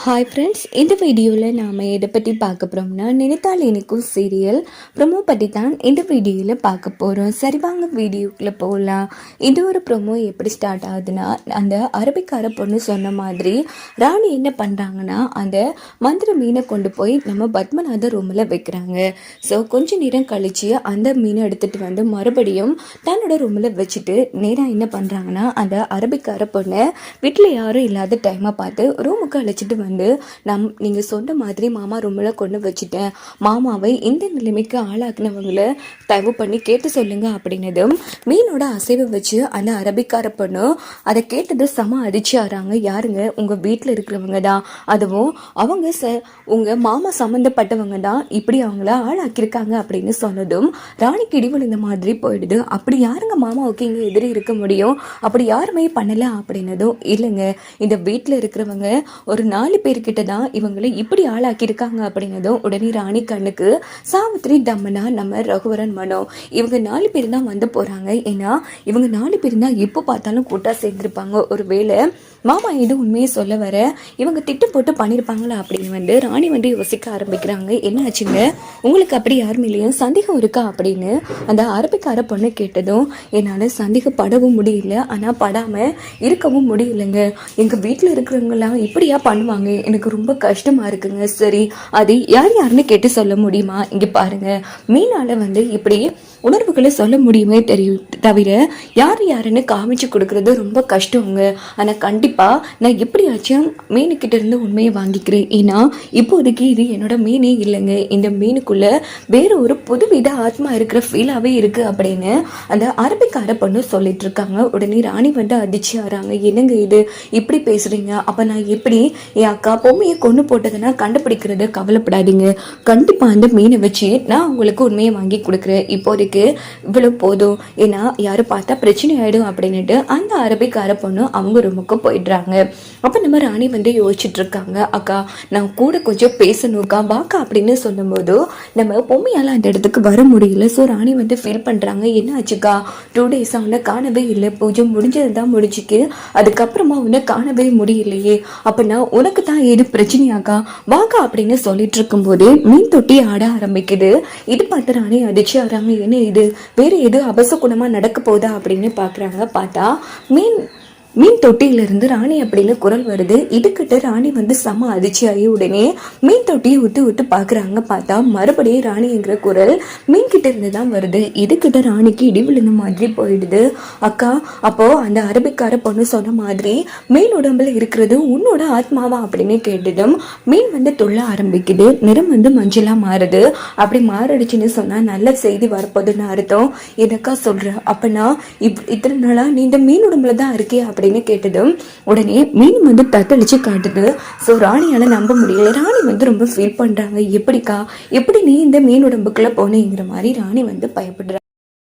Hi friends இந்த வீடியோவில் நாம் எதை பற்றி பார்க்க போகிறோம்னா நினைத்தால் எனக்கும் சீரியல் ப்ரொமோ பற்றி தான் இந்த வீடியோவில் பார்க்க போகிறோம் சரி வாங்க வீடியோக்குள்ளே போகலாம் இது ஒரு ப்ரொமோ எப்படி ஸ்டார்ட் ஆகுதுன்னா அந்த அரபிக்கார பொண்ணு சொன்ன மாதிரி ராணி என்ன பண்ணுறாங்கன்னா அந்த மந்திர மீனை கொண்டு போய் நம்ம பத்மநாத ரூமில் வைக்கிறாங்க. ஸோ கொஞ்சம் நேரம் கழித்து அந்த மீனை எடுத்துகிட்டு வந்து மறுபடியும் தன்னோட ரூமில் வச்சுட்டு நேராக என்ன பண்ணுறாங்கன்னா அந்த அரபிக்கார பொண்ணை வீட்டில் யாரும் இல்லாத டைமை பார்த்து ரூமுக்கு அழைச்சிட்டு வந்து நம் நீங்கள் சொன்ன மாதிரி மாமா ரூமில் கொண்டு வச்சுட்டேன். மாமாவை இந்த நிலைமைக்கு ஆளாக்குனவங்கள தயவு பண்ணி கேட்டு சொல்லுங்க அப்படின்னதும் மீனோட அசைவை வச்சு அந்த அரபிக்கார பொண்ணு அதை கேட்டது செம அதிர்ச்சி ஆறாங்க யாருங்க? உங்கள் வீட்டில் இருக்கிறவங்க தான். அதுவும் அவங்க ச உங்கள் மாமா சம்மந்தப்பட்டவங்க தான். இப்படி அவங்கள ஆளாக்கியிருக்காங்க அப்படின்னு சொன்னதும் ராணிக்கு இடிவல் இந்த மாதிரி போயிடுது. அப்படி யாருங்க மாமாவுக்கு இங்கே எதிரி இருக்க முடியும்? அப்படி யாருமே பண்ணலை அப்படின்னதும் இல்லைங்க. இந்த வீட்டில் இருக்கிறவங்க ஒரு நாலு பேர்கிட்ட தான் இவங்களை இப்படி ஆளாக்கியிருக்காங்க அப்படிங்கிறதும் உடனே ராணி கண்ணுக்கு சாவித்ரி தம்மனா நம்ம ரகுவரன் மனோ. இவங்க நாலு பேர் தான் வந்து போகிறாங்க ஏன்னா இவங்க நாலு பேர் தான் எப்போ பார்த்தாலும் கூட்டாக சேர்ந்துருப்பாங்க. ஒரு வேளை மாமா இது உண்மையை சொல்ல வர இவங்க திட்டம் போட்டு பண்ணியிருப்பாங்களா அப்படின்னு வந்து ராணி வந்து யோசிக்க ஆரம்பிக்கிறாங்க. என்ன ஆச்சுங்க உங்களுக்கு அப்படி யாரும் இல்லையும் சந்தேகம் இருக்கா அப்படின்னு அந்த அரபிக்கார பொண்ணு கேட்டதும் என்னால் சந்தேகப்படவும் முடியல. ஆனால் படாமல் இருக்கவும் முடியலைங்க. எங்கள் வீட்டில் இருக்கிறவங்களாம் இப்படியா பண்ணுவாங்க? எனக்கு ரொம்ப கஷ்டமாக இருக்குங்க. சரி அது யார் யாருன்னு கேட்டு சொல்ல முடியுமா? இங்கே பாருங்க. மீனால வந்து இப்படி உணர்வுகளை சொல்ல முடியுமே தெரியும். தவிர யார் யாருன்னு காமிச்சு கொடுக்கறது ரொம்ப கஷ்டங்க. ஆனால் கண்டிப்பாக நான் எப்படி எப்படியாச்சும் மீனுக்கிட்ட இருந்து உண்மையை வாங்கிக்கிறேன். ஏன்னா இப்போதைக்கு இது என்னோட மீனே இல்லைங்க. இந்த மீனுக்குள்ள வேற ஒரு புதுவித ஆத்மா இருக்கிற ஃபீலாகவே இருக்கு அப்படின்னு அந்த அரபிக்கார பொண்ணு சொல்லிட்டு இருக்காங்க. உடனே ராணி வந்து அதிர்ச்சி ஆறாங்க என்னங்க இது? இப்படி பேசுறீங்க. அப்போ நான் எப்படி என் அக்கா பொம்மையை கொண்டு போட்டதுன்னா கண்டுபிடிக்கிறது கவலைப்படாதீங்க. கண்டிப்பாக அந்த மீனை வச்சு நான் உங்களுக்கு உண்மையை வாங்கி கொடுக்குறேன். இப்போதைக்கு இவ்வளோ போதும். ஏன்னா யாரும் பார்த்தா பிரச்சனை ஆயிடும் அப்படின்னுட்டு அந்த அரபிக்கார பொண்ணு அவங்க ரூமுக்கு போயிடுறாங்க. அப்போ நம்ம ராணி வந்து யோசிச்சுட்டு இருக்காங்க அக்கா நான் கூட கொஞ்சம் பேசணும்க்கா வாக்கா அப்படின்னு சொல்லும்போது நம்ம பொம்மையால் அந்த இடத்துக்கு வர முடியல. ஸோ ராணி வந்து ஃபீல் பண்ணுறாங்க என்ன ஆச்சுக்கா டூ டேஸ் அவனை காணவே இல்லை. பூஜை முடிஞ்சது தான் முடிஞ்சுக்கு அதுக்கப்புறமா அவனை காணவே முடியலையே. அப்படின்னா உனக்கு தான் ஏது பிரச்சனையாக்கா? வாக்கா அப்படின்னு சொல்லிட்டு இருக்கும்போது மீன் தொட்டி ஆட ஆரம்பிக்குது. இது பார்த்து ராணி அடிச்சு ஆறாங்க என்ன இது? வேறு எது அபசகுணமாக நடக்க போதா? அப்படின்னு பார்க்குறாங்க பார்த்தா மீன் மீன் தொட்டியிலிருந்து ராணி அப்படின்னு குரல் வருது. இதுக்கிட்ட ராணி வந்து செம அதிர்ச்சியாகி உடனே மீன் தொட்டியை விட்டு விட்டு பார்க்குறாங்க. பார்த்தா மறுபடியும் ராணிங்கிற குரல் மீன் கிட்ட இருந்து தான் வருது. இதுக்கிட்ட ராணிக்கு இடி விழுந்த மாதிரி போயிடுது. அக்கா அப்போது அந்த அரபிக்கார பொண்ணு சொன்ன மாதிரி மீன் உடம்புல இருக்கிறது உன்னோட ஆத்மாவா அப்படின்னு கேட்டதும் மீன் வந்து துள்ள ஆரம்பிக்குது. நிறம் வந்து மஞ்சளாக மாறுது. அப்படி மாறிடுச்சுன்னு சொன்னால் நல்ல செய்தி வரப்போகுதுன்னு அர்த்தம். எனக்கா சொல்கிற அப்போனா இப் இத்தனை நாளாக நீ இந்த மீன் உடம்புல தான் இருக்கே அப்படின்னு கேட்டதும் உடனே மீன் வந்து தத்தளிச்சு காட்டுது. ஸோ ராணியால நம்ப முடியல. ராணி வந்து ரொம்ப ஃபீல் பண்றாங்க. எப்படிக்கா? எப்படி நீ இந்த மீன் உடம்புக்குள்ள போனேங்கிற மாதிரி ராணி வந்து பயப்படுறாங்க